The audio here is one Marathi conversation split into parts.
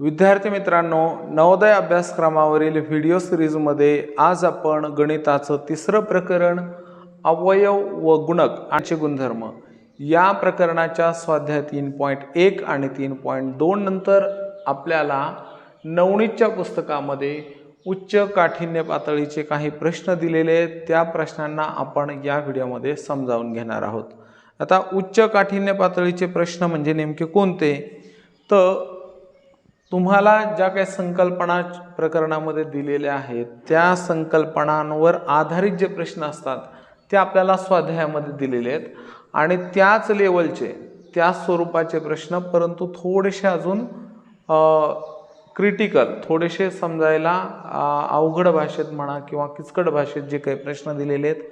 विद्यार्थी मित्रांनो नवोदय अभ्यासक्रमावरील व्हिडिओ सिरीजमध्ये आज आपण गणिताचं तिसरं प्रकरण अवयव व गुणक आणि गुणधर्म. या प्रकरणाच्या स्वाध्याय तीन पॉईंट एक आणि तीन पॉईंट दोन नंतर आपल्याला नवनीतच्या पुस्तकामध्ये उच्च काठिण्य पातळीचे काही प्रश्न दिलेले आहेत. त्या प्रश्नांना आपण या व्हिडिओमध्ये समजावून घेणार आहोत. आता उच्च काठिण्य पातळीचे प्रश्न म्हणजे नेमके कोणते? तर तुम्हाला ज्या काही संकल्पना प्रकरणामध्ये दिलेल्या आहेत त्या संकल्पनांवर आधारित जे प्रश्न असतात ते आपल्याला स्वाध्यायामध्ये दिलेले आहेत. आणि त्याच लेवलचे त्या स्वरूपाचे प्रश्न परंतु थोडेसे अजून क्रिटिकल थोडेसे समजायला अवघड भाषेत म्हणा किंवा किचकट भाषेत जे काही प्रश्न दिलेले आहेत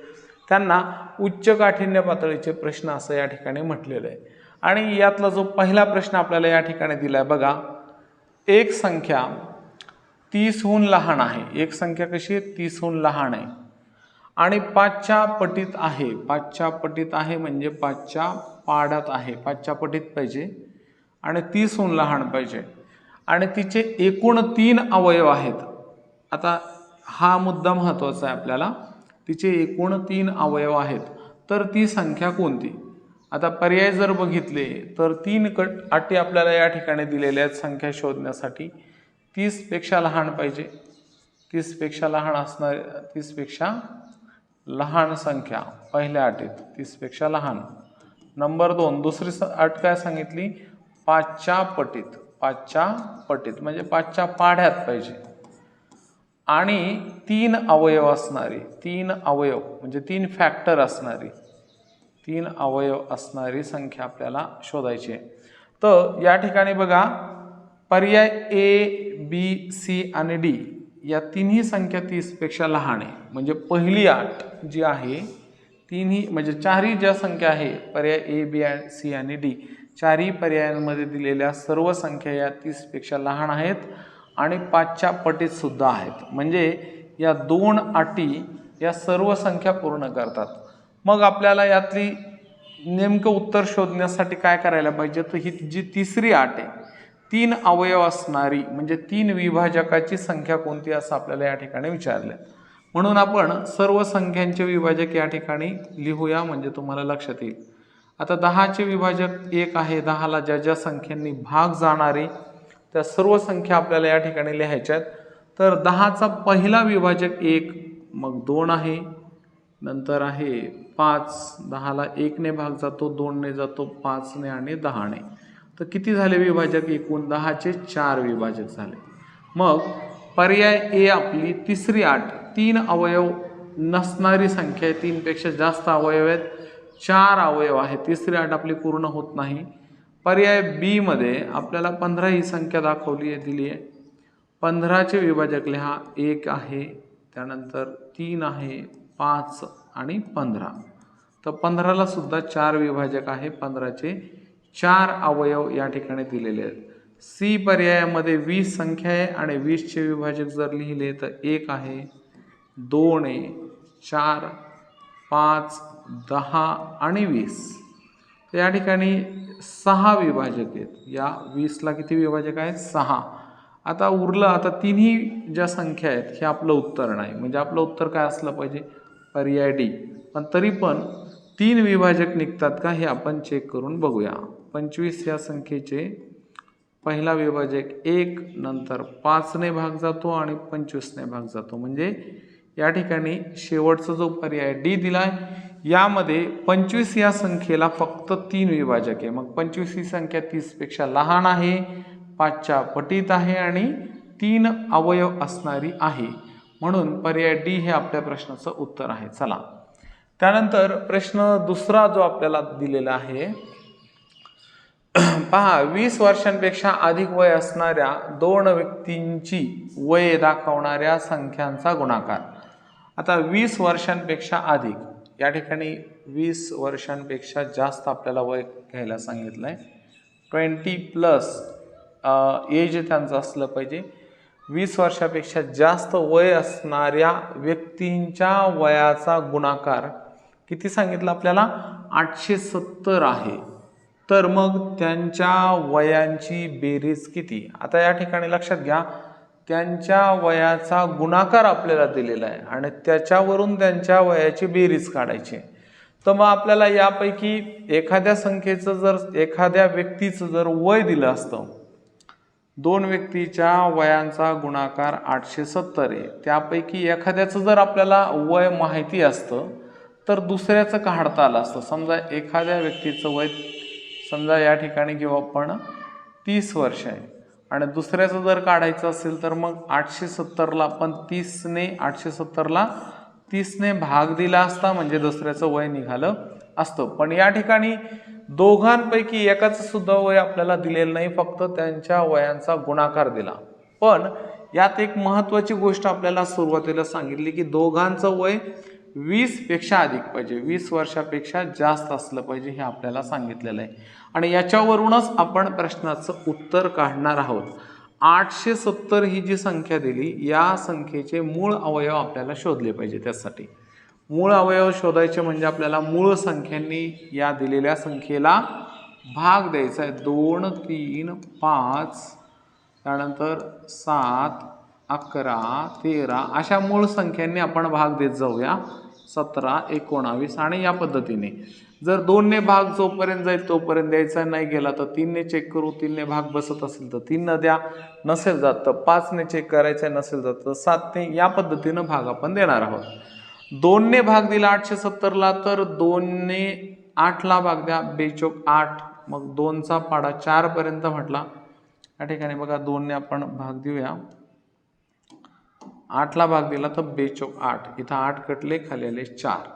त्यांना उच्च काठिण्य पातळीचे प्रश्न असं या ठिकाणी म्हटलेलं आहे. आणि यातला जो पहिला प्रश्न आपल्याला या ठिकाणी दिला आहे बघा एक संख्या तीसहून लहान आहे. एक संख्या कशी आहे? तीसहून लहान आहे. आणि पाचच्या पटीत आहे. पाचच्या पटीत आहे म्हणजे पाचच्या पाड्यात आहे. पाचच्या पटीत पाहिजे. आणि तीसहून लहान पाहिजे. आणि तिचे एकूण तीन अवयव आहेत. आता हा मुद्दा महत्त्वाचा आहे आपल्याला. तिचे एकूण तीन अवयव आहेत. तर ती संख्या कोणती? आता पर्याय जर बघितले तर तीन कट अटी आपल्याला या ठिकाणी दिलेल्या आहेत संख्या शोधण्यासाठी. तीसपेक्षा लहान पाहिजे. तीसपेक्षा लहान असणार तीसपेक्षा लहान संख्या पहिल्या अटीत तीसपेक्षा लहान. नंबर दोन दुसरी स अट काय सांगितली? पाचच्या पटीत पाचच्या पटीत म्हणजे पाचच्या पाढ्यात पाहिजे. आणि तीन अवयव असणारी तीन अवयव म्हणजे तीन फॅक्टर असणारी तीन अवयव असणारी संख्या आपल्याला शोधायची आहे. तर या ठिकाणी बघा पर्याय ए बी सी आणि डी या तिन्ही संख्या तीसपेक्षा लहान आहे. म्हणजे पहिली आठ जी आहे तिन्ही म्हणजे चारही ज्या संख्या आहे पर्याय ए बी सी आणि डी चारही पर्यायांमध्ये दिलेल्या सर्व संख्या या तीसपेक्षा लहान आहेत आणि पाचच्या पटीत सुद्धा आहेत. म्हणजे या दोन अटी या सर्व संख्या पूर्ण करतात. मग आपल्याला यातली नेमकं उत्तर शोधण्यासाठी काय करायला पाहिजे? तर ही जी तिसरी आट आहे तीन अवयव असणारी म्हणजे तीन विभाजकाची संख्या कोणती असं आपल्याला या ठिकाणी विचारलं म्हणून आपण सर्व संख्यांचे विभाजक या ठिकाणी लिहूया म्हणजे तुम्हाला लक्षात येईल. आता दहाचे विभाजक एक आहे दहाला ज्या ज्या संख्यांनी भाग जाणारी त्या सर्व संख्या आपल्याला या ठिकाणी लिहायच्या आहेत. तर दहाचा पहिला विभाजक एक मग दोन आहे नंतर आहे पाच दहाला एकने भाग जातो दोनने जातो पाचने आणि दहाने. तर किती झाले विभाजक एकूण? दहाचे चार विभाजक झाले. मग पर्याय ए आपली तिसरी आठ. तीन अवयव नसणारी संख्या आहे. तीनपेक्षा जास्त अवयव आहेत. चार अवयव आहे तिसरी आठ आपली पूर्ण होत नाही. पर्याय बीमध्ये आपल्याला पंधरा ही संख्या दाखवली आहे दिली आहे. पंधराचे विभाजक लिहा. एक आहे त्यानंतर तीन आहे पाच आणि पंधरा. तर पंधराला सुद्धा चार विभाजक आहे. पंधराचे चार अवयव या ठिकाणी दिलेले आहेत. सी पर्यायामध्ये वीस संख्या आहे आणि वीसचे विभाजक जर लिहिले तर एक आहे. दोन आहे. चार पाच दहा आणि वीस. तर या ठिकाणी सहा विभाजक आहेत. या वीसला किती विभाजक आहेत? सहा. आता उरलं आता तिन्ही ज्या संख्या आहेत हे आपलं उत्तर नाही. म्हणजे आपलं उत्तर काय असलं पाहिजे? पर्याय डी. पण तरी पण तीन विभाजक निघतात का हे आपण चेक करून बघूया. पंचवीस या संख्येचे पहिला विभाजक एक नंतर पाचने भाग जातो आणि पंचवीसने भाग जातो. म्हणजे या ठिकाणी शेवटचा जो पर्याय डी दिला आहे यामध्ये पंचवीस या संख्येला फक्त तीन विभाजक आहे. मग पंचवीस ही संख्या तीसपेक्षा लहान आहे पाचच्या पटीत आहे आणि तीन अवयव असणारी आहे. म्हणून पर्याय डी हे आपल्या प्रश्नाचं उत्तर आहे. चला. त्यानंतर प्रश्न दुसरा जो आपल्याला दिलेला आहे पहा वीस वर्षांपेक्षा अधिक वय असणाऱ्या दोन व्यक्तींची वय दाखवणाऱ्या संख्यांचा गुणाकार. आता वीस वर्षांपेक्षा अधिक या ठिकाणी वीस वर्षांपेक्षा जास्त आपल्याला वय घ्यायला सांगितलं आहे ट्वेंटी प्लस एज त्यांचं असलं पाहिजे. वीस वर्षापेक्षा जास्त वय असणाऱ्या व्यक्तींच्या वयाचा गुणाकार किती सांगितलं आपल्याला? आठशे सत्तर आहे. तर मग त्यांच्या वयांची बेरीज किती? आता या ठिकाणी लक्षात घ्या. त्यांच्या वयाचा गुणाकार आपल्याला दिलेला आहे आणि त्याच्यावरून त्यांच्या वयाची बेरीज काढायची तर मग आपल्याला यापैकी एखाद्या संख्येचं जर एखाद्या व्यक्तीचं जर वय दिलं असतं दोन व्यक्तीच्या वयांचा गुणाकार आठशे सत्तर आहे. त्यापैकी एखाद्याचं जर आपल्याला वय माहिती असतं तर दुसऱ्याचं काढता आलं असतं. समजा एखाद्या व्यक्तीचं वय समजा या ठिकाणी घेऊ आपण तीस वर्ष आहे. आणि दुसऱ्याचं जर काढायचं असेल तर मग आठशे सत्तरला आपण तीसने आठशे सत्तरला तीसने भाग दिला असता म्हणजे दुसऱ्याचं वय निघालं असतं. पण या ठिकाणी दोघांपैकी एकाचं सुद्धा वय आपल्याला दिलेलं नाही फक्त त्यांच्या वयांचा गुणाकार दिला. पण यात एक महत्त्वाची गोष्ट आपल्याला सुरुवातीला सांगितली की दोघांचं वय वीसपेक्षा अधिक पाहिजे. वीस वर्षापेक्षा जास्त असलं पाहिजे हे आपल्याला सांगितलेलं आहे. आणि याच्यावरूनच आपण प्रश्नाचं उत्तर काढणार आहोत. आठशे सत्तर ही जी संख्या दिली या संख्येचे मूळ अवयव आपल्याला शोधले पाहिजे त्यासाठी. मूळ अवयव शोधायचे म्हणजे आपल्याला मूळ संख्यांनी या दिलेल्या संख्येला भाग द्यायचा आहे. दोन तीन पाच त्यानंतर सात अकरा तेरा अशा मूळ संख्यांनी आपण भाग देत जाऊया. सतरा एकोणावीस आणि या पद्धतीने. जर दोनने भाग जोपर्यंत जाईल तोपर्यंत द्यायचा नाही गेला तर तीनने चेक करू. तीनने भाग बसत असेल तर तीननं द्या. नसेल जात तर पाचने चेक करायचं नसेल जात तर सातने या पद्धतीनं भाग आपण देणार आहोत. दोनने भाग दिला आठशे सत्तरला तर दोनने आठला भाग द्या. बेचोक आठ मग दोनचा पाडा चारपर्यंत म्हटला. या ठिकाणी बघा दोनने आपण भाग देऊया. आठला भाग दिला तर बेचोक आठ. इथं आठ कटले खाली आले चार.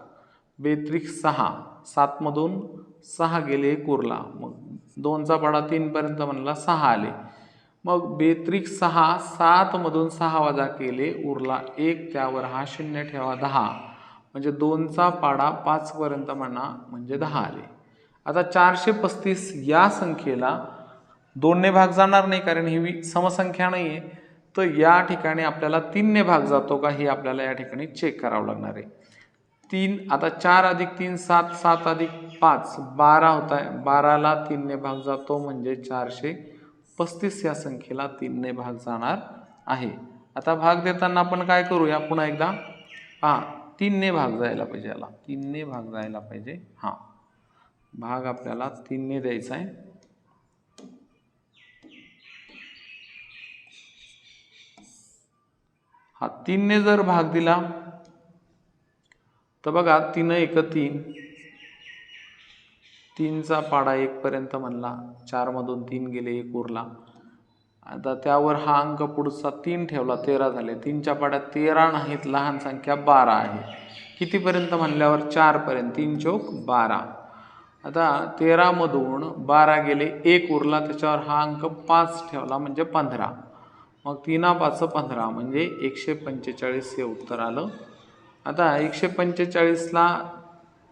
बेत्रिक सहा सातमधून सहा गेले एक उरला. मग दोनचा पाडा तीनपर्यंत म्हणला सहा आले. मग बेत्रिक सहा सातमधून सहा वजा केले उरला एक त्यावर हा शून्य ठेवा दहा. म्हणजे दोनचा पाडा पाचपर्यंत म्हणा म्हणजे दहा आले. आता चारशे पस्तीस या संख्येला दोनने भाग जाणार नाही कारण ही समसंख्या नाही आहे तर या ठिकाणी आपल्याला तीनने भाग जातो का हे आपल्याला या ठिकाणी चेक करावं लागणार आहे. तीन आता चार अधिक तीन सात सात अधिक पाच बारा होत आहे बाराला तीनने भाग जातो म्हणजे चारशे पस्तीस या संख्येला तीनने भाग जाणार आहे. आता भाग देताना आपण काय करूया? पुन्हा एकदा. हां तीनने भाग जायला पाहिजे याला. तीनने भाग जायला पाहिजे. हां. भाग आपल्याला तीनने द्यायचा आहे. हा तीनने जर भाग दिला तर बघा तीन एक तीन. तीनचा पाडा एकपर्यंत म्हणला. चारमधून तीन गेले एक उरला. आता त्यावर हा अंक पुढचा तीन ठेवला तेरा झाले. तीनच्या पाड्यात तेरा नाहीत लहान संख्या बारा आहे. कितीपर्यंत म्हणल्यावर चारपर्यंत? तीन चौक बारा. आता तेरामधून बारा गेले एक उरला. त्याच्यावर हा अंक पाच ठेवला म्हणजे पंधरा. मग तीना पाच पंधरा म्हणजे एकशे पंचेचाळीस हे उत्तर आलं. आता एकशे पंचेचाळीसला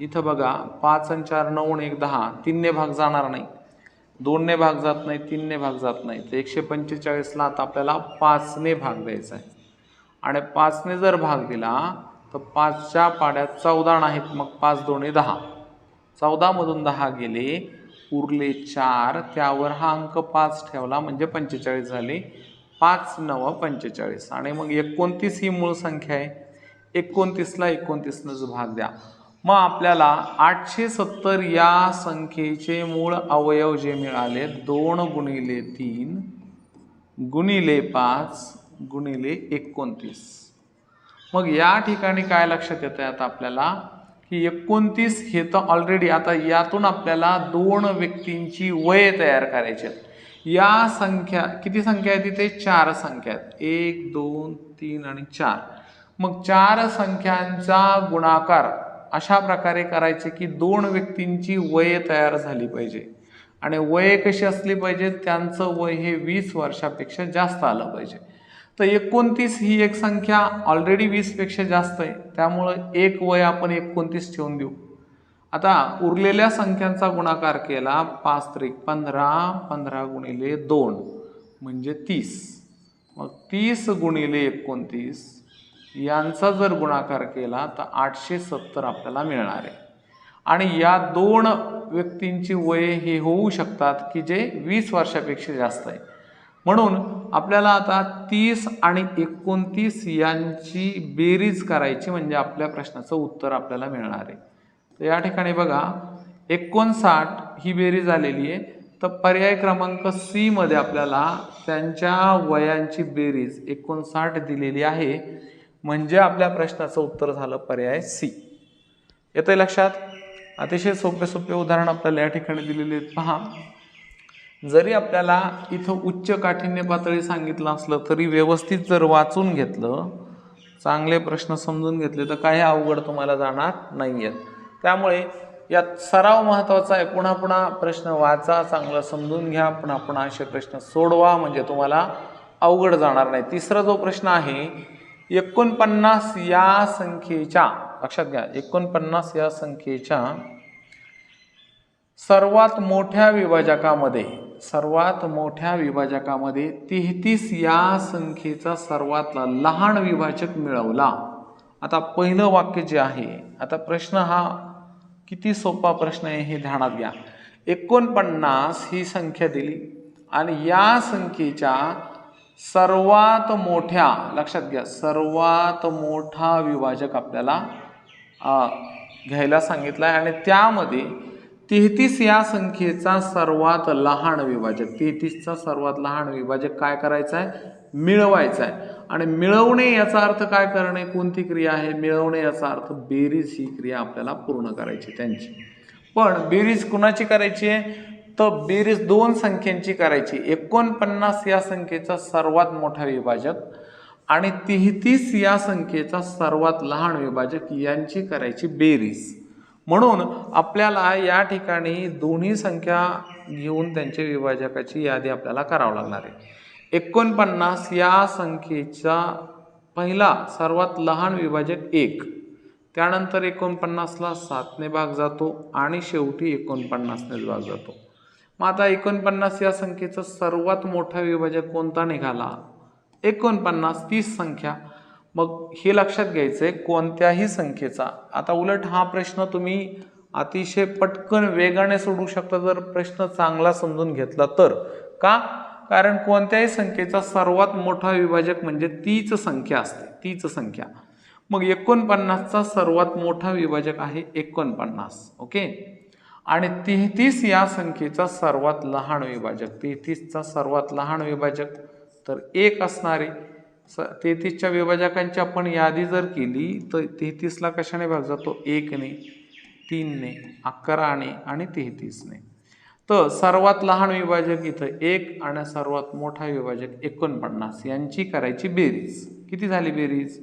इथं बघा पाच आणि चार नऊ एक दहा तीनने भाग जाणार नाही. दोनने भाग जात नाही तीनने भाग जात नाही. तर एकशे पंचेचाळीसला आता आपल्याला पाचने भाग द्यायचा आहे. आणि पाचने जर भाग दिला तर पाचच्या पाड्यात चौदा नाहीत मग पाच दोन्ही दहा. चौदामधून दहा गेले उरले चार त्यावर हा अंक पाच ठेवला म्हणजे पंचेचाळीस झाले. पाच नव पंचेचाळीस. आणि मग एकोणतीस ही मूळ संख्या आहे. एकोणतीसला एकोणतीसनंच भाग द्या. मग आपल्याला आठशे सत्तर या संख्येचे मूळ अवयव जे मिळाले दोन गुणिले तीन गुणिले पाच गुणिले एकोणतीस. मग या ठिकाणी काय लक्षात येतं आहे आता आपल्याला? की एकोणतीस हे तर ऑलरेडी आता यातून आपल्याला दोन व्यक्तींची वय तयार करायची आहेत. या संख्या किती संख्या आहेत तिथे चार संख्या आहेत. एक दोन तीन आणि चार. मग चार संख्यांचा गुणाकार अशा प्रकारे करायचे की दोन व्यक्तींची वय तयार झाली पाहिजे. आणि वय कशी असली पाहिजे त्यांचं वय हे वीस वर्षापेक्षा जास्त आलं पाहिजे. तर एकोणतीस ही एक संख्या ऑलरेडी वीसपेक्षा जास्त आहे. त्यामुळं एक वय आपण एकोणतीस ठेवून देऊ. आता उरलेल्या संख्यांचा गुणाकार केला पाच त्रिक पंधरा पंधरा गुणिले दोन म्हणजे तीस. मग तीस गुणिले एकोणतीस यांचा जर गुणाकार केला तर आठशे सत्तर आपल्याला मिळणार आहे. आणि या दोन व्यक्तींची वये हे होऊ शकतात की जे वीस वर्षापेक्षा जास्त आहे. म्हणून आपल्याला आता तीस आणि एकोणतीस यांची बेरीज करायची म्हणजे आपल्या प्रश्नाचं उत्तर आपल्याला मिळणार आहे. तर या ठिकाणी बघा एकोणसाठ ही बेरीज आलेली आहे. तर पर्याय क्रमांक सीमध्ये आपल्याला त्यांच्या वयांची बेरीज एकोणसाठ दिलेली आहे. म्हणजे आपल्या प्रश्नाचं उत्तर झालं पर्याय सी. येतंय लक्षात? अतिशय सोपे सोपे उदाहरण आपल्याला या ठिकाणी दिलेले आहेत. पहा. जरी आपल्याला इथं उच्च काठिण्य पातळी सांगितलं असलं तरी व्यवस्थित जर वाचून घेतलं चांगले प्रश्न समजून घेतले तर काही अवघड तुम्हाला जाणार नाही आहेत त्यामुळे यात सराव महत्त्वाचा आहे. पुन्हा पुन्हा प्रश्न वाचा चांगलं समजून घ्या. पुन्हा पुन्हा असे प्रश्न सोडवा म्हणजे तुम्हाला अवघड जाणार नाही. तिसरा जो प्रश्न आहे एकोणपन्नास या संख्येच्या लक्षात घ्या एकोणपन्नास या संख्येच्या सर्वात मोठ्या विभाजकामध्ये सर्वात मोठ्या विभाजकामध्ये तेहतीस या संख्येचा सर्वात लहान विभाजक मिळवला. आता पहिलं वाक्य जे आहे आता प्रश्न हा किती सोपा प्रश्न आहे हे ध्यानात घ्या. एकोणपन्नास ही संख्या दिली आणि या संख्येच्या सर्वात मोठ्या लक्षात घ्या सर्वात मोठा विभाजक आपल्याला घ्यायला सांगितला आहे आणि त्यामध्ये तेहतीस या संख्येचा सर्वात लहान विभाजक तेहतीसचा सर्वात लहान विभाजक काय करायचा आहे मिळवायचा आहे आणि मिळवणे याचा अर्थ काय करणे? कोणती क्रिया आहे? मिळवणे याचा अर्थ बेरीज ही क्रिया आपल्याला पूर्ण करायची त्यांची. पण बेरीज कुणाची करायची आहे? तर बेरीज दोन संख्यांची करायची. एकोणपन्नास या संख्येचा सर्वात मोठा विभाजक आणि तेहतीस या संख्येचा सर्वात लहान विभाजक यांची करायची बेरीज. म्हणून आपल्याला या ठिकाणी दोन्ही संख्या घेऊन त्यांच्या विभाजकाची यादी आपल्याला करावं लागणार आहे. एकोणपन्नास या संख्येचा पहिला सर्वात लहान विभाजक एक. त्यानंतर एकोणपन्नासला सातने भाग जातो आणि शेवटी एकोणपन्नासनेच भाग जातो. मग आता एकोणपन्नास या संख्येचा सर्वात मोठा विभाजक कोणता निघाला? एकोणपन्नास तीस संख्या. मग हे लक्षात घ्यायचं आहे कोणत्याही संख्येचा. आता उलट हा प्रश्न तुम्ही अतिशय पटकन वेगाने सोडू शकता जर प्रश्न चांगला समजून घेतला तर. का? कारण कोणत्याही संख्येचा सर्वात मोठा विभाजक म्हणजे तीच संख्या असते तीच संख्या. मग एकोणपन्नासचा सर्वात मोठा विभाजक आहे एकोणपन्नास ओके? आणि तेहतीस या संख्येचा सर्वात लहान विभाजक. तेहतीसचा सर्वात लहान विभाजक तर एक असणारे. स तेहतीसच्या विभाजकांची आपण यादी जर केली तर तेहतीसला कशाने भाग जातो? एकने तीनने अकराने आणि तेहतीसने तर सर्वात लहान विभाजक इथं एक आणि सर्वात मोठा विभाजक एकोणपन्नास. यांची करायची बेरीज. किती झाली बेरीज?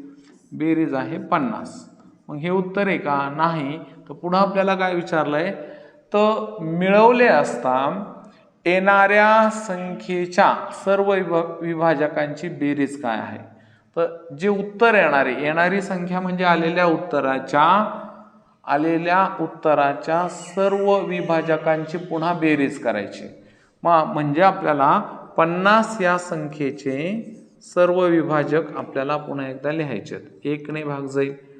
बेरीज आहे पन्नास. मग हे उत्तर आहे का? नाही. तर पुन्हा आपल्याला काय विचारलं आहे तर मिळवले असता येणाऱ्या संख्येच्या सर्व विभा विभाजकांची बेरीज काय आहे? तर जे उत्तर येणारे येणारी संख्या म्हणजे आलेल्या उत्तराच्या आलेल्या उत्तराच्या सर्व विभाजकांची पुन्हा बेरीज करायची. मग म्हणजे आपल्याला पन्नास या संख्येचे सर्व विभाजक आपल्याला पुन्हा एकदा लिहायचे आहेत एकने भाग जाईल.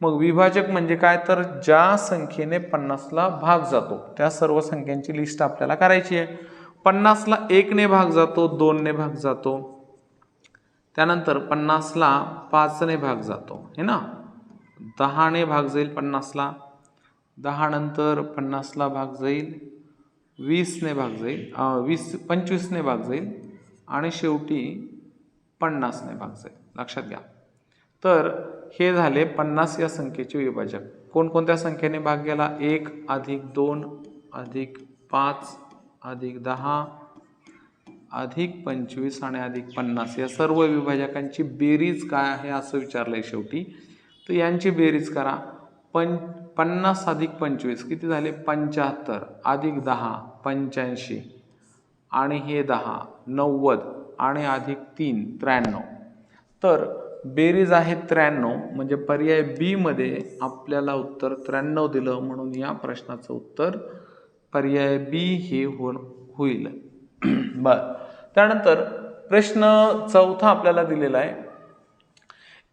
मग विभाजक म्हणजे काय? तर ज्या संख्येने पन्नासला भाग जातो त्या सर्व संख्यांची लिस्ट आपल्याला करायची आहे. पन्नासला एकने भाग जातो दोनने भाग जातो. त्यानंतर पन्नासला पाचने भाग जातो हे ना? दहाने भाग जाईल पन्नासला. दहानंतर पन्नासला भाग जाईल वीसने भाग जाईल वीस पंचवीसने भाग जाईल आणि शेवटी पन्नासने भाग जाईल. लक्षात घ्या. तर हे झाले पन्नास या संख्येचे विभाजक. कोणकोणत्या संख्येने भाग गेला? एक अधिक दोन अधिक पाच अधिक दहा अधिक पंचवीस आणि अधिक पन्नास. या सर्व विभाजकांची बेरीज काय आहे असं विचारलं आहे शेवटी. तर यांची बेरीज करा. पं पन्नास अधिक पंचवीस किती झाले? पंच्याहत्तर. अधिक दहा पंच्याऐंशी. आणि हे दहा नव्वद आणि अधिक तीन त्र्याण्णव. तर बेरीज आहे त्र्याण्णव म्हणजे पर्याय बीमध्ये आपल्याला उत्तर त्र्याण्णव दिलं म्हणून या प्रश्नाचं उत्तर पर्याय बी हे हो होईल. बर. त्यानंतर प्रश्न चौथा आपल्याला दिलेला आहे.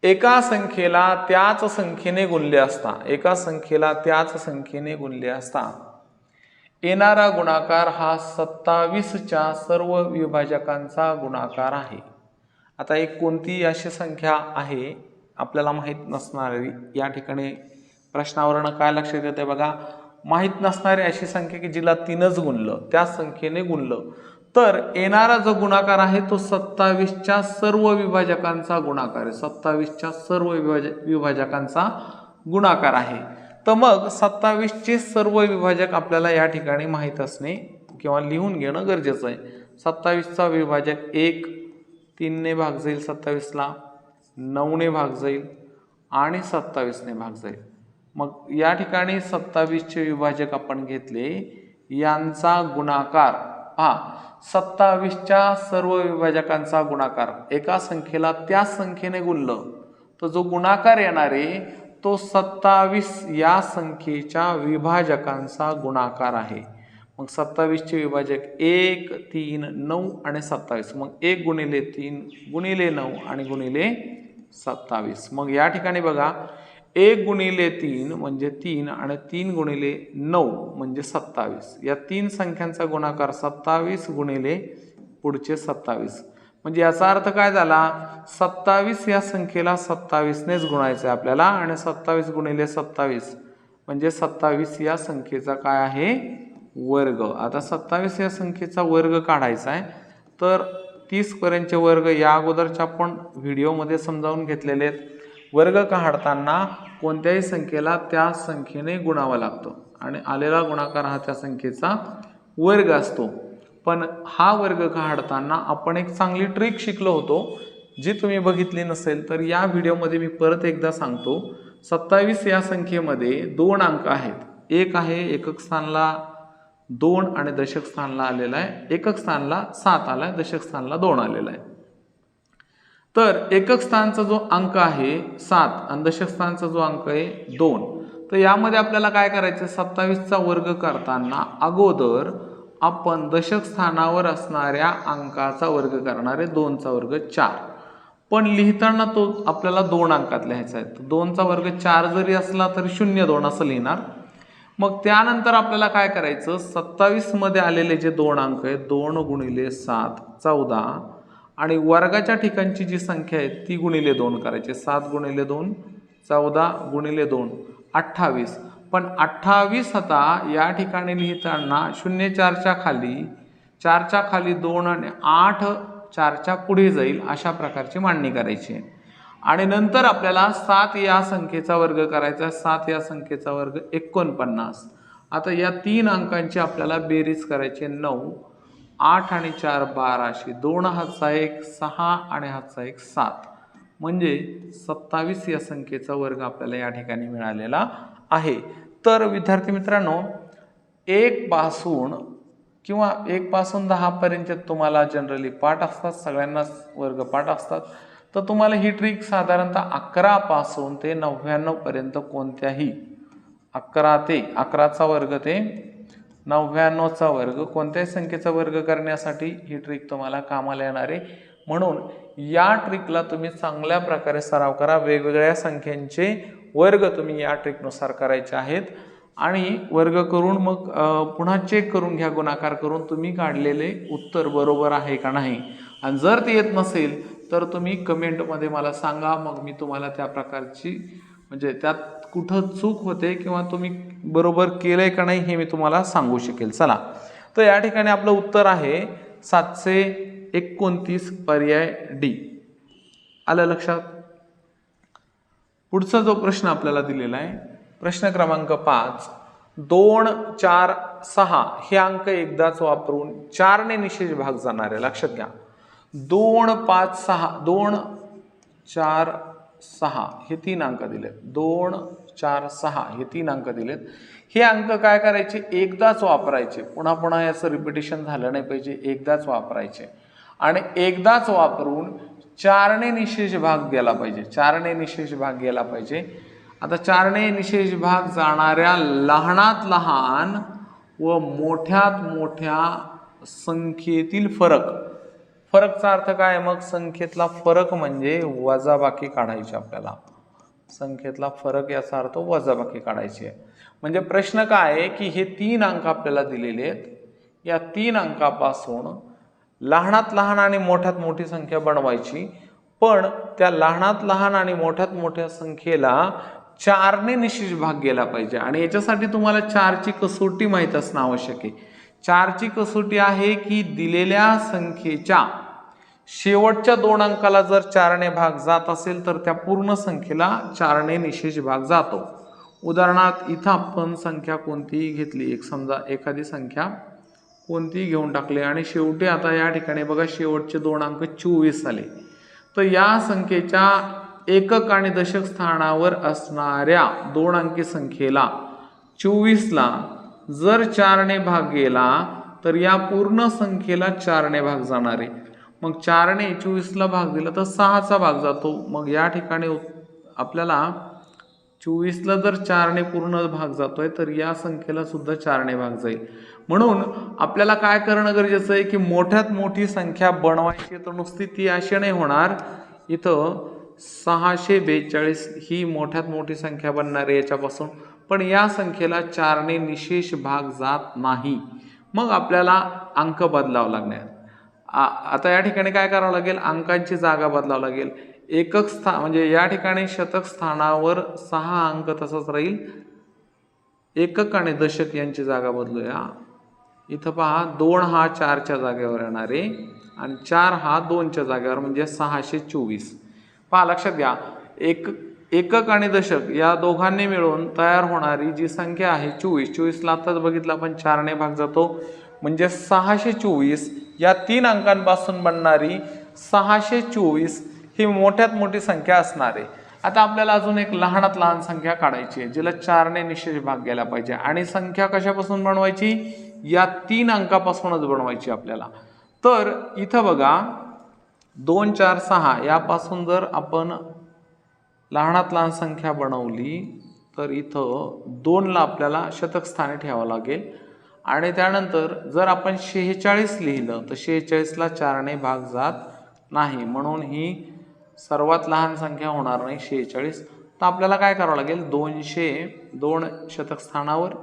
एका संख्येला त्याच संख्येने गुणले असता एका संख्येला त्याच संख्येने गुणले असता येणारा गुणाकार हा सत्तावीसच्या सर्व विभाजकांचा गुणाकार आहे. आता एक कोणती अशी संख्या आहे आपल्याला माहीत नसणारी? या ठिकाणी प्रश्नावरनं काय लक्षात येते बघा. माहीत नसणारी अशी संख्या की जिला तीनच गुणलं त्या संख्येने गुणलं. तर येणारा जो गुणाकार आहे तो सत्तावीसच्या सर्व विभाजकांचा गुणाकार आहे. सत्तावीसच्या सर्व विभाज विभाजकांचा गुणाकार आहे. तर मग सत्तावीसचे सर्व विभाजक आपल्याला या ठिकाणी माहीत असणे किंवा लिहून घेणं गरजेचं आहे. सत्तावीसचा विभाजक एक तीनने भाग जाईल सत्तावीसला नऊने भाग जाईल आणि सत्तावीसने भाग जाईल. मग या ठिकाणी सत्तावीसचे विभाजक आपण घेतले. यांचा गुणाकार हा सत्तावीसच्या सर्व विभाजकांचा गुणाकार एका संख्येला त्या संख्येने गुणलं. तर जो गुणाकार येणार आहे तो सत्तावीस या संख्येच्या विभाजकांचा गुणाकार आहे. मग सत्तावीसचे विभाजक एक तीन नऊ आणि सत्तावीस. मग एक गुणिले तीन गुणिले नऊ आणि गुणिले सत्तावीस. मग या ठिकाणी बघा एक गुणिले तीन म्हणजे तीन आणि तीन गुणिले नऊ म्हणजे सत्तावीस. या तीन संख्यांचा गुणाकार सत्तावीस गुणिले पुढचे सत्तावीस. म्हणजे याचा अर्थ काय झाला? सत्तावीस या संख्येला सत्तावीसनेच गुणायचं आहे आपल्याला आणि सत्तावीस गुणिले सत्तावीस म्हणजे सत्तावीस या संख्येचा काय आहे? वर्ग. आता सत्तावीस या संख्येचा वर्ग काढायचा आहे. तर तीसपर्यंतचे वर्ग या अगोदरच्या आपण व्हिडिओमध्ये समजावून घेतलेले आहेत. वर्ग काढताना कोणत्याही संख्येला त्या संख्येने गुणावा लागतो. आणि आलेला गुणाकार हा त्या संख्येचा वर्ग असतो. पण हा वर्ग काढताना आपण एक चांगली ट्रिक शिकलो होतो जी तुम्ही बघितली नसेल तर या व्हिडिओमध्ये मी परत एकदा सांगतो. सत्तावीस या संख्येमध्ये दोन अंक आहेत. एक आहे एकक स्थानला दोन आणि दशक स्थानला आलेला आहे. एकक स्थानला सात आला आहे दशक स्थानला दोन आलेला आहे. तर एकक स्थानचा जो अंक आहे सात आणि दशक स्थानचा जो अंक आहे दोन. तर यामध्ये आपल्याला काय करायचं सत्तावीसचा वर्ग करताना अगोदर आपण दशक स्थानावर असणाऱ्या अंकाचा वर्ग करणारे दोनचा वर्ग चार. पण लिहिताना तो आपल्याला दोन अंकात लिहायचा आहे. तर दोनचा वर्ग चार जरी असला तरी शून्य दोन असं लिहिणार. मग त्यानंतर आपल्याला काय करायचं? सत्तावीसमध्ये आलेले जे दोन अंक आहेत दोन गुणिले सात चौदा आणि वर्गाच्या ठिकाणची जी संख्या आहे ती गुणिले दोन करायची. सात गुणिले दोन चौदा गुणिले दोन अठ्ठावीस. पण अठ्ठावीस आता या ठिकाणी लिहिताना शून्य चारच्या खाली चारच्या खाली दोन आणि आठ चारच्या पुढे जाईल अशा प्रकारची मांडणी करायची आहे. आणि नंतर आपल्याला सात या संख्येचा वर्ग करायचा सात या संख्येचा वर्ग एकोणपन्नास. आता या तीन अंकांची आपल्याला बेरीज करायची नऊ आठ आणि चार बाराशे दोन हातचा एक सहा आणि हातचा एक सात. म्हणजे सत्तावीस या संख्येचा वर्ग आपल्याला या ठिकाणी मिळालेला आहे. तर विद्यार्थी मित्रांनो एक पासून किंवा एक पासून दहापर्यंत तुम्हाला जनरली पाठ असतात. सगळ्यांनाच वर्ग पाठ असतात. तर तुम्हाला ही ट्रिक साधारणतः अकरापासून ते नव्याण्णवपर्यंत कोणत्याही अकरा ते अकराचा वर्ग ते नव्याण्णवचा वर्ग कोणत्याही संख्येचा वर्ग करण्यासाठी ही ट्रिक तुम्हाला कामाला येणार आहे. म्हणून या ट्रिकला तुम्ही चांगल्या प्रकारे सराव करा. वेगवेगळ्या संख्यांचे वर्ग तुम्ही या ट्रिकनुसार करायचे आहेत. आणि वर्ग करून मग पुन्हा चेक करून घ्या गुणाकार करून तुम्ही काढलेले उत्तर बरोबर आहे का नाही. आणि जर ते येत नसेल तर तुम्ही कमेंटमध्ये मला सांगा मग मी तुम्हाला त्या प्रकारची म्हणजे त्यात कुठं चूक होते किंवा तुम्ही बरोबर केलं आहे का नाही हे मी तुम्हाला सांगू शकेल. चला. तर या ठिकाणी आपलं उत्तर आहे सातशे एकोणतीस पर्याय डी आलं लक्षात? पुढचा जो प्रश्न आपल्याला दिलेला आहे प्रश्न क्रमांक पाच दोन चार सहा हे अंक एकदाच वापरून चारने निषेध भाग जाणार. आहे लक्षात घ्या. दोन पाच सहा दोन चार सहा हे तीन अंक दिलेत. दोन चार सहा हे तीन अंक दिलेत. हे अंक काय करायचे? एकदाच वापरायचे. पुन्हा पुन्हा याचं रिपिटेशन झालं नाही पाहिजे. एकदाच वापरायचे. आणि एकदाच वापरून चारणे निशेष भाग गेला पाहिजे. चारणे निशेष भाग गेला पाहिजे. आता चारणे निशेष भाग जाणाऱ्या लहानात लहान व मोठ्यात मोठ्या संख्येतील फरक फरकचा अर्थ काय मग संख्येतला फरक म्हणजे वजाबाकी काढायची आपल्याला. संख्येतला फरक याचा अर्थ वजाबाकी काढायची आहे. म्हणजे प्रश्न काय आहे की हे तीन अंक आपल्याला दिलेले आहेत. या तीन अंकापासून लहानात लहान आणि मोठ्यात मोठी संख्या बनवायची. पण त्या लहानात लहान आणि मोठ्यात मोठ्या संख्येला चारने निशेष भाग गेला पाहिजे. आणि याच्यासाठी तुम्हाला चारची कसोटी माहीत असणं आवश्यक आहे. चारची कसोटी आहे की दिलेल्या संख्येच्या शेवटच्या दोन अंकाला जर चारणे भाग जात असेल तर त्या पूर्ण संख्येला चारणे निशेष भाग जातो. उदाहरणार्थ इथं आपण संख्या कोणतीही घेतली एक समजा एखादी संख्या कोणतीही घेऊन टाकली आणि शेवटी आता या ठिकाणी बघा शेवटचे दोन अंक चोवीस आले. तर या संख्येच्या एकक आणि दशक स्थानावर असणाऱ्या दोन अंकी संख्येला चोवीसला जर चारणे भाग गेला तर या पूर्ण संख्येला चारणे भाग जाणार आहे. मग चारने चोवीसला भाग दिला तर सहाचा भाग जातो. मग या ठिकाणी आपल्याला चोवीसला जर चारने पूर्ण भाग जातोय तर या संख्येला सुद्धा चारने भाग जाईल. म्हणून आपल्याला काय करणं गरजेचं आहे की मोठ्यात मोठी संख्या बनवायची तर नुसती ती अशी नाही होणार. इथं सहाशे बेचाळीस ही मोठ्यात मोठी संख्या बनणार आहे याच्यापासून. पण या संख्येला चारने निशेष भाग जात नाही. मग आपल्याला अंक बदलावा लागणार. आ- आता या ठिकाणी काय करावं लागेल? अंकांची जागा बदलावं लागेल. एकक स्थान म्हणजे या ठिकाणी शतक स्थानावर सहा अंक तसंच राहील. एकक आणि दशक यांची जागा बदलूया. इथं पहा दोन हा चारच्या जागेवर येणार आहे आणि चार हा दोनच्या जागेवर म्हणजे सहाशे चोवीस. पहा लक्षात घ्या. एक एकक आणि दशक या दोघांनी मिळून तयार होणारी जी संख्या आहे चोवीस. चोवीसला आताच बघितलं आपण चारने भाग जातो. म्हणजे सहाशे चोवीस या तीन अंकांपासून बनणारी सहाशे चोवीस ही मोठ्यात मोठी संख्या असणार आहे. आता आपल्याला अजून एक लहानात लहान संख्या काढायची आहे जिला चारने निश्चित भाग गेला पाहिजे. आणि संख्या कशापासून बनवायची? या तीन अंकापासूनच बनवायची आपल्याला. तर इथं बघा दोन चार सहा यापासून जर आपण लहानात लहान संख्या बनवली तर इथं दोनला आपल्याला शतकस्थानी ठेवावं लागेल. आणि त्यानंतर जर आपण शेहेचाळीस लिहिलं तर शेहेचाळीसला चारने भाग जात नाही. म्हणून ही सर्वात लहान संख्या होणार नाही शेहेचाळीस. तर आपल्याला काय करावं लागेल? दोनशे दोन शतक स्थानावर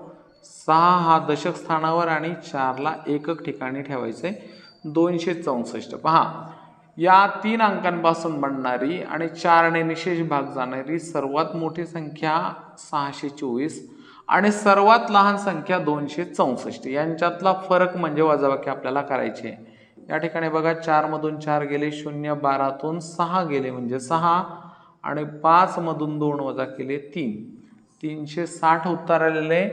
सहा हा दशक स्थानावर आणि चारला एकक ठिकाणी ठेवायचं. आहे दोनशे चौसष्ट. पहा या तीन अंकांपासून बनणारी आणि चारने निशेष भाग जाणारी सर्वात मोठी संख्या सहाशे चोवीस. आणि सर्वात लहान संख्या दोनशे चौसष्ट. यांच्यातला फरक म्हणजे वजाबाकी आपल्याला करायची आहे. या ठिकाणी बघा चारमधून चार गेले शून्य बारातून सहा गेले म्हणजे सहा. आणि पाचमधून दोन वजा केले तीन. तीनशे साठ उत्तर आलेले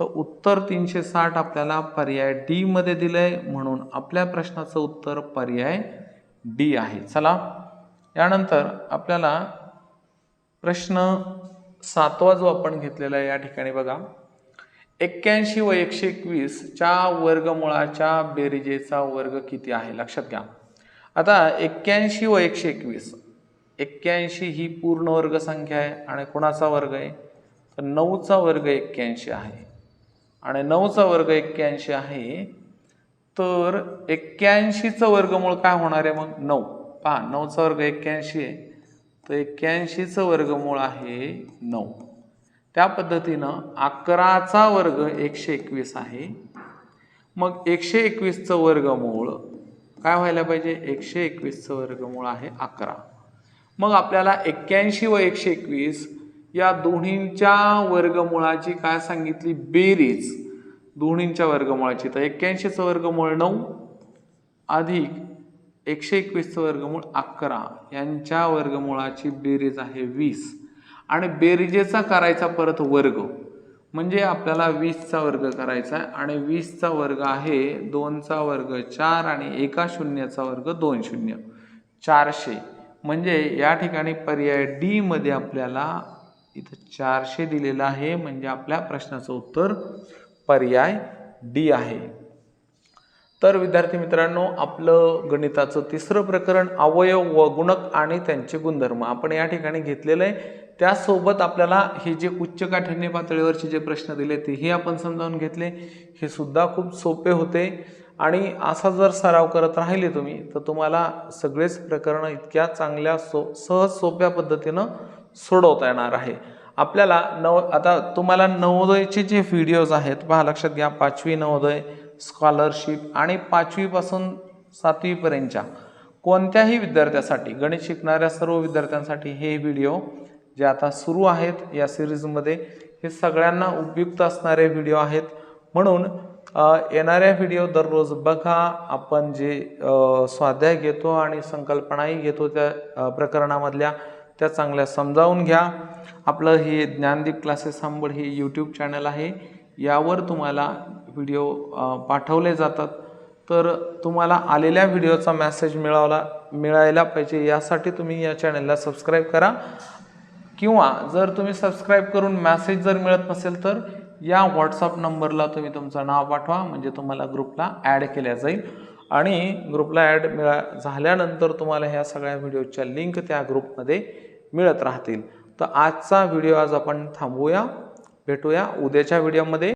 तर उत्तर तीनशे साठ आपल्याला पर्याय डीमध्ये दिलं दिलंय. म्हणून आपल्या प्रश्नाचं उत्तर पर्याय डी आहे. चला यानंतर आपल्याला प्रश्न सातवा जो आपण घेतलेला आहे या ठिकाणी बघा. एक्क्याऐंशी व एकशे एकवीसच्या वर्गमुळाच्या बेरीजेचा वर्ग किती आहे? लक्षात घ्या. आता एक्क्याऐंशी व एकशे एकवीस. एक्क्याऐंशी ही पूर्ण वर्ग संख्या आहे आणि कोणाचा वर्ग आहे? तर नऊचा वर्ग एक्क्याऐंशी आहे. आणि नऊचा वर्ग एक्क्याऐंशी आहे तर एक्क्याऐंशीचं वर्गमूळ काय होणार आहे मग? नऊ. पहा नऊचा वर्ग एक्क्याऐंशी आहे. तर एक्क्याऐंशीचं वर्गमूळ आहे नऊ. त्या पद्धतीनं अकराचा वर्ग एकशे एकवीस आहे. मग एकशे एकवीसचं वर्गमूळ काय व्हायला पाहिजे? एकशे एकवीसचं वर्गमूळ आहे अकरा. मग आपल्याला एक्क्याऐंशी व एकशे एकवीस या दोन्हींच्या वर्गमुळाची काय सांगितली? बेरीज. दोन्हींच्या वर्गमुळाची. तर एक्क्याऐंशीचं वर्गमूळ नऊ अधिक एकशे एकवीसचं वर्गमूळ अकरा. यांच्या वर्गमुळाची बेरीज आहे वीस. आणि बेरीजेचा करायचा परत वर्ग. म्हणजे आपल्याला वीसचा वर्ग करायचा आहे. आणि वीसचा वर्ग आहे दोनचा वर्ग चार आणि एका शून्याचा वर्ग दोन शून्य. चारशे. म्हणजे या ठिकाणी पर्याय डीमध्ये आपल्याला इथं चारशे दिलेलं आहे. म्हणजे आपल्या प्रश्नाचं उत्तर पर्याय डी आहे. तर विद्यार्थी मित्रांनो आपलं गणिताचं तिसरं प्रकरण अवयव व गुणक आणि त्यांचे गुणधर्म. आपण या ठिकाणी घेतलेलं आहे. त्यासोबत आपल्याला हे जे उच्च काठिण्य पातळीवरचे जे प्रश्न दिले तेही आपण समजावून घेतले. हे सुद्धा खूप सोपे होते. आणि असा जर सराव करत राहिले तुम्ही तर तुम्हाला सगळेच प्रकरणं इतक्या चांगल्या सो सहज सोप्या पद्धतीनं सोडवता येणार आहे. आपल्याला नव आता तुम्हाला नवोदयचे जे व्हिडिओज आहेत पहा लक्षात घ्या पाचवी नवोदय स्कॉलरशिप आणि पाचवीपासून सातवीपर्यंतच्या कोणत्याही विद्यार्थ्यासाठी गणित शिकणाऱ्या सर्व विद्यार्थ्यांसाठी हे व्हिडिओ जे आता सुरू आहेत या सिरीजमध्ये हे सगळ्यांना उपयुक्त असणारे व्हिडिओ आहेत. म्हणून येणाऱ्या व्हिडिओ दररोज बघा. आपण जे स्वाध्याय घेतो आणि संकल्पनाही घेतो त्या प्रकरणामधल्या त्या चांगल्या समजावून घ्या. आपलं हे ज्ञानदीप क्लासेस आंबड हे यूट्यूब चॅनल आहे. यावर तुम्हाला व्हिडिओ पाठवले जातात. तर तुम्हाला आलेल्या व्हिडिओचा मेसेज मिळवला मिळायला पाहिजे यासाठी तुम्ही या चॅनलला सबस्क्राईब करा. किंवा जर तुम्ही सबस्क्राईब करून मॅसेज जर मिळत नसेल तर या व्हॉट्सअप नंबरला तुम्ही तुमचं नाव पाठवा म्हणजे तुम्हाला ग्रुपला ॲड केल्या जाईल. आणि ग्रुपला ॲड मिळा झाल्यानंतर तुम्हाला ह्या सगळ्या व्हिडिओच्या लिंक त्या ग्रुपमध्ये मिळत राहतील. तर आजचा व्हिडिओ आज आपण थांबूया भेटूया उद्याच्या व्हिडिओमध्ये